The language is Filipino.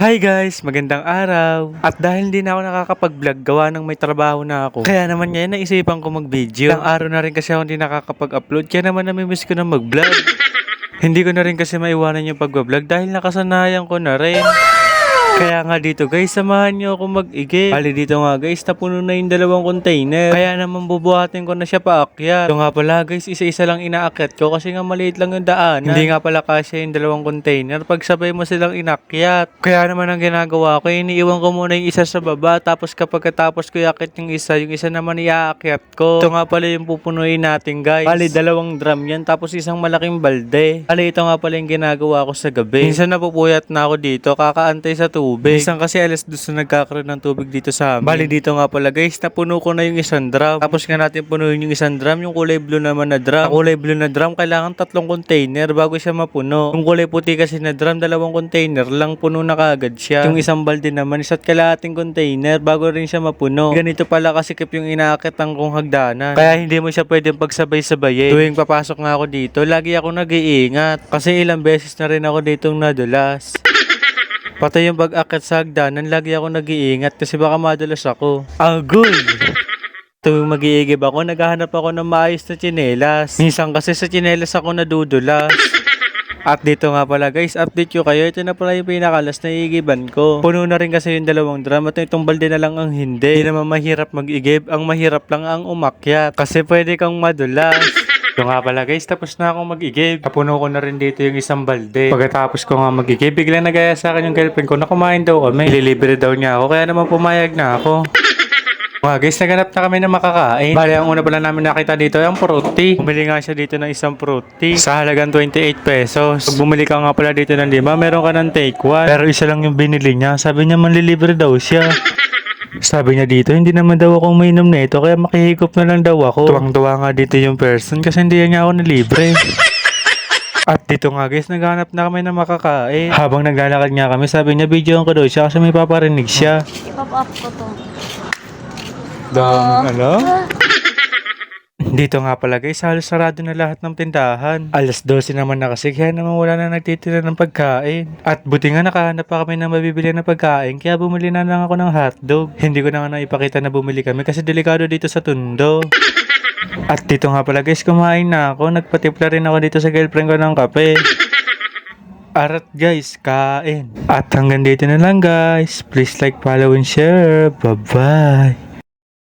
Hi guys! Magandang araw! At dahil hindi na ako nakakapag-vlog, gawa ng may trabaho na ako. Kaya naman ngayon naisipan ko mag-video. Ilang araw na rin kasi ako hindi nakakapag-upload, kaya naman namimiss ko na mag-vlog. hindi ko na rin kasi maiwanan yung pag-vlog dahil nakasanayan ko na rin. Kaya nga dito guys, samahan niyo ako mag-igib. Bali dito nga guys, napuno na yung dalawang container. Kaya naman bubuhatin ko na siya paakyat. Ito nga pala guys, isa-isa lang inaakyat ko kasi nga maliit lang yung daan. Hindi nga pala kasi yung dalawang container pag sabay mo silang inakyat. Kaya naman ang ginagawa ko, iniiwan ko muna yung isa sa baba tapos kapag katapos ko iakyat yung isa, yung isa naman iaakyat ko. Ito nga pala yung pupunuin natin guys. Bali dalawang drum yan tapos isang malaking balde. Bali ito nga pala yung ginagawa ko sa gabi. Minsan napupuyat na ako dito, kakaantay sa tubig. Minsan kasi alas dos na nagkakaroon ng tubig dito sa amin. Bali dito nga pala guys, napuno ko na yung isang drum. Tapos nga natin punuin yung isang drum, yung kulay blue naman na drum. Ang kulay blue na drum, kailangan tatlong container bago siya mapuno. Yung kulay puti kasi na drum, dalawang container lang, puno na kagad siya. Yung isang balde naman, isa't kalahating container bago rin siya mapuno. Ganito pala kasi kip yung inaakit ng kong hagdanan. Kaya hindi mo siya pwedeng pagsabay-sabayin. Tuwing papasok nga ako dito, lagi ako nag-iingat. Kasi ilang beses na rin ako ditong nadulas. Pati yung pag-akit sa hagdanan, lagi ako nag-iingat kasi baka madulas ako. Agul! Tuwing mag-iigib ako, naghahanap ako ng maayos na tsinelas. Minsan kasi sa tsinelas ako nadudulas. At dito nga pala guys, update ko kayo. Ito na pala yung pinakalas na iigiban ko. Puno na rin kasi yung dalawang drum at itong balde na lang ang hindi. Hindi naman mahirap mag-igib. Ang mahirap lang ang umakyat. Kasi pwede kang madulas. Ito nga pala guys, tapos na akong mag-igib. Kapuno ko na rin dito yung isang balde. Pagkatapos ko nga mag-igib, biglang nagaya sa akin yung girlfriend ko na kumain daw kami. Ililibre daw niya ako, kaya naman pumayag na ako. Mga guys, naganap na kami ng makakain. Bali, ang una pala namin nakita dito ay ang fruity. Bumili nga siya dito ng isang fruity sa halagang 28 pesos. Pag bumili ka nga pala dito ng lima, meron ka ng take one. Pero isa lang yung binili niya. Sabi niya manlilibre daw siya. Sabi niya dito, hindi naman daw ako mainom na ito, kaya makihigop na lang daw ako. Tuwang-tuwa nga dito yung person kasi hindi niya ako nalibre. At dito nga guys, naghanap na kami ng makakain. Habang naglalakad nga kami, sabi niya, videoan ko daw siya kasi may paparinig siya. I-pop up ko to. Daming ano? Dito nga pala guys, halos sarado na lahat ng tindahan. Alas 12 naman na kasi, kaya naman wala na nagtitira ng pagkain. At buti nga nakahanap pa kami ng mabibili na pagkain, kaya bumili na lang ako ng hotdog. Hindi ko na nga naipakita na bumili kami kasi delikado dito sa tundo. At dito nga pala guys, kumain na ako. Nagpatimpla rin ako dito sa girlfriend ko ng kape. Arat guys, kain. At hanggang dito na lang guys. Please like, follow, and share. Bye-bye.